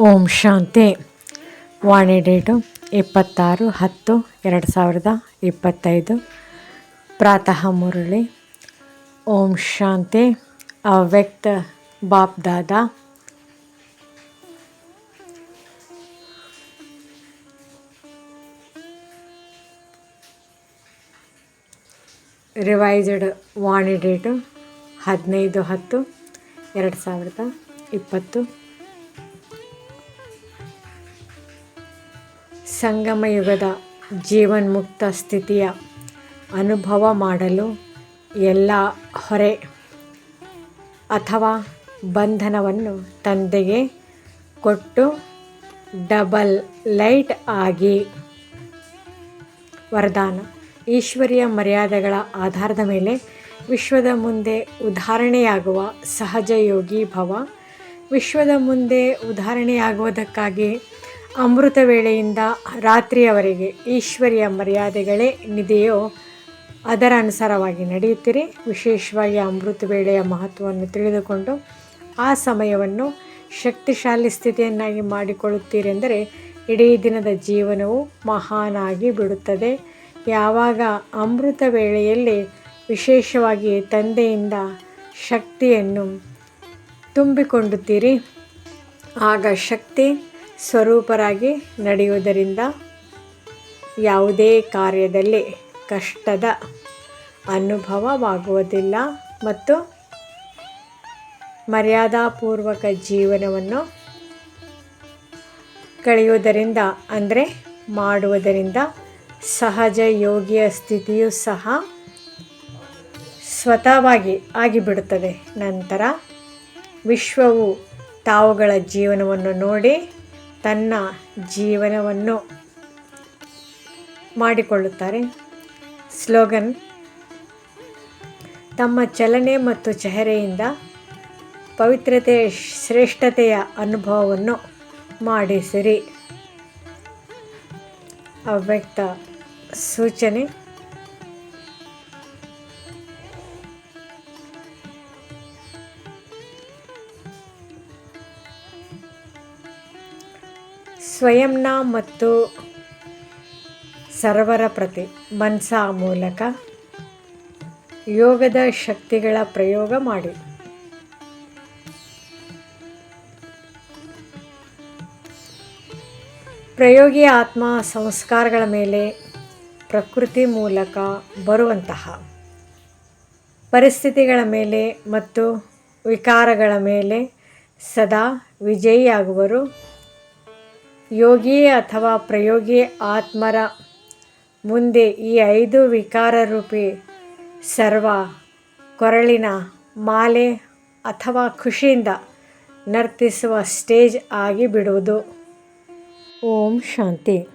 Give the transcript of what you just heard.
ಓಂ ಶಾಂತಿ. ವಾಣಿ date ಇಪ್ಪತ್ತಾರು ಹತ್ತು ಎರಡು ಸಾವಿರದ ಇಪ್ಪತ್ತೈದು. ಪ್ರಾತಃ ಮುರಳಿ. ಓಂ ಶಾಂತಿ. ಅವ್ಯಕ್ತ ಬಾಪ್ ದಾದಾ. ರಿವೈಸ್ಡ್ ವಾಣಿ ಡೇಟು ಹದಿನೈದು ಹತ್ತು ಎರಡು ಸಾವಿರದ ಇಪ್ಪತ್ತು. ಸಂಗಮ ಯುಗದ ಜೀವನ್ಮುಕ್ತ ಸ್ಥಿತಿಯ ಅನುಭವ ಮಾಡಲು ಎಲ್ಲ ಹೊರೆ ಅಥವಾ ಬಂಧನವನ್ನು ತಂದೆಗೆ ಕೊಟ್ಟು ಡಬಲ್ ಲೈಟ್ ಆಗಿ ವರದಾನ. ಈಶ್ವರಿಯ ಮರ್ಯಾದೆಗಳ ಆಧಾರದ ಮೇಲೆ ವಿಶ್ವದ ಮುಂದೆ ಉದಾಹರಣೆಯಾಗುವ ಸಹಜ ಯೋಗಿ ಭವ. ವಿಶ್ವದ ಮುಂದೆ ಉದಾಹರಣೆಯಾಗುವುದಕ್ಕಾಗಿ ಅಮೃತ ವೇಳೆಯಿಂದ ರಾತ್ರಿಯವರೆಗೆ ಈಶ್ವರಿಯ ಮರ್ಯಾದೆಗಳೇ ನಿದೆಯೋ ಅದರ ಅನುಸಾರವಾಗಿ ನಡೆಯುತ್ತೀರಿ. ವಿಶೇಷವಾಗಿ ಅಮೃತ ವೇಳೆಯ ಮಹತ್ವವನ್ನು ತಿಳಿದುಕೊಂಡು ಆ ಸಮಯವನ್ನು ಶಕ್ತಿಶಾಲಿ ಸ್ಥಿತಿಯನ್ನಾಗಿ ಮಾಡಿಕೊಳ್ಳುತ್ತೀರೆಂದರೆ ಇಡೀ ದಿನದ ಜೀವನವು ಮಹಾನಾಗಿ ಬಿಡುತ್ತದೆ. ಯಾವಾಗ ಅಮೃತ ವೇಳೆಯಲ್ಲಿ ವಿಶೇಷವಾಗಿ ತಂದೆಯಿಂದ ಶಕ್ತಿಯನ್ನು ತುಂಬಿಕೊಂಡುತ್ತೀರಿ ಆಗ ಶಕ್ತಿ ಸ್ವರೂಪರಾಗಿ ನಡೆಯುವುದರಿಂದ ಯಾವುದೇ ಕಾರ್ಯದಲ್ಲಿ ಕಷ್ಟದ ಅನುಭವವಾಗುವುದಿಲ್ಲ ಮತ್ತು ಮರ್ಯಾದಾಪೂರ್ವಕ ಜೀವನವನ್ನು ಕಳೆಯುವುದರಿಂದ, ಅಂದರೆ ಮಾಡುವುದರಿಂದ ಸಹಜ ಯೋಗಿಯ ಸ್ಥಿತಿಯು ಸಹ ಸ್ವತಃವಾಗಿ ಆಗಿಬಿಡುತ್ತದೆ. ನಂತರ ವಿಶ್ವವು ತಾವುಗಳ ಜೀವನವನ್ನು ನೋಡಿ ತನ್ನ ಜೀವನವನ್ನು ಮಾಡಿಕೊಳ್ಳುತ್ತಾರೆ. ಸ್ಲೋಗನ್ ತಮ್ಮ ಚಲನೆ ಮತ್ತು ಚೆಹರೆಯಿಂದ ಪವಿತ್ರತೆ ಶ್ರೇಷ್ಠತೆಯ ಅನುಭವವನ್ನು ಮಾಡಿಸಿರಿ. ಅವ್ಯಕ್ತ ಸೂಚನೆ ಸ್ವಯಂನ ಮತ್ತು ಸರ್ವರ ಪ್ರತಿ ಮನ್ಸಾ ಮೂಲಕ ಯೋಗದ ಶಕ್ತಿಗಳ ಪ್ರಯೋಗ ಮಾಡಿ. ಪ್ರಯೋಗಿ ಆತ್ಮ ಸಂಸ್ಕಾರಗಳ ಮೇಲೆ ಪ್ರಕೃತಿ ಮೂಲಕ ಬರುವಂತಹ ಪರಿಸ್ಥಿತಿಗಳ ಮೇಲೆ ಮತ್ತು ವಿಕಾರಗಳ ಮೇಲೆ ಸದಾ ವಿಜಯಿಯಾಗುವರು. ಯೋಗಿ ಅಥವಾ ಪ್ರಯೋಗಿ ಆತ್ಮರ ಮುಂದೆ ಈ ಐದು ವಿಕಾರರೂಪಿ ಸರ್ವ ಕೊರಳಿನ ಮಾಲೆ ಅಥವಾ ಖುಷಿಯಿಂದ ನರ್ತಿಸುವ ಸ್ಟೇಜ್ ಆಗಿ ಬಿಡುವುದು ಓಂ ಶಾಂತಿ.